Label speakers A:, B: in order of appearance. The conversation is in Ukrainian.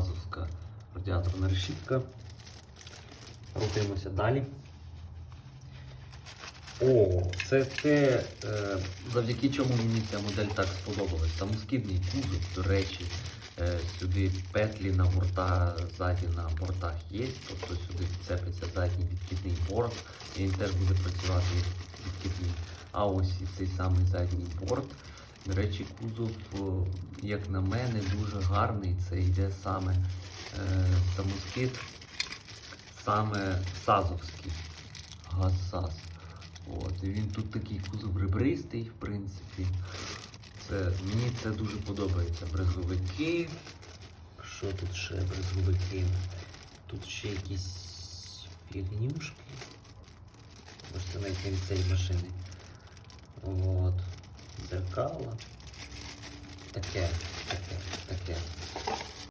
A: газовська радіаторна решітка. Рухаємося далі. О, це те, е, завдяки чому мені ця модель так сподобалась. Там москітний кузов, до речі, е, сюди петлі на борта, ззаді на бортах є, тобто сюди цепиться задній відкидний борт, і він теж буде працювати відкидний. А ось і цей самий задній борт. До речі, кузов, як на мене, дуже гарний. Це йде саме е, самоскид, саме сазовський газ-саз. От, він тут такий кузов ребристий, в принципі. Це, мені це дуже подобається. Брезговики. Що тут ще брезговики? Тут ще якісь фігнюшки. Навіть не від цієї машини. От. Зеркала. Таке, таке, таке.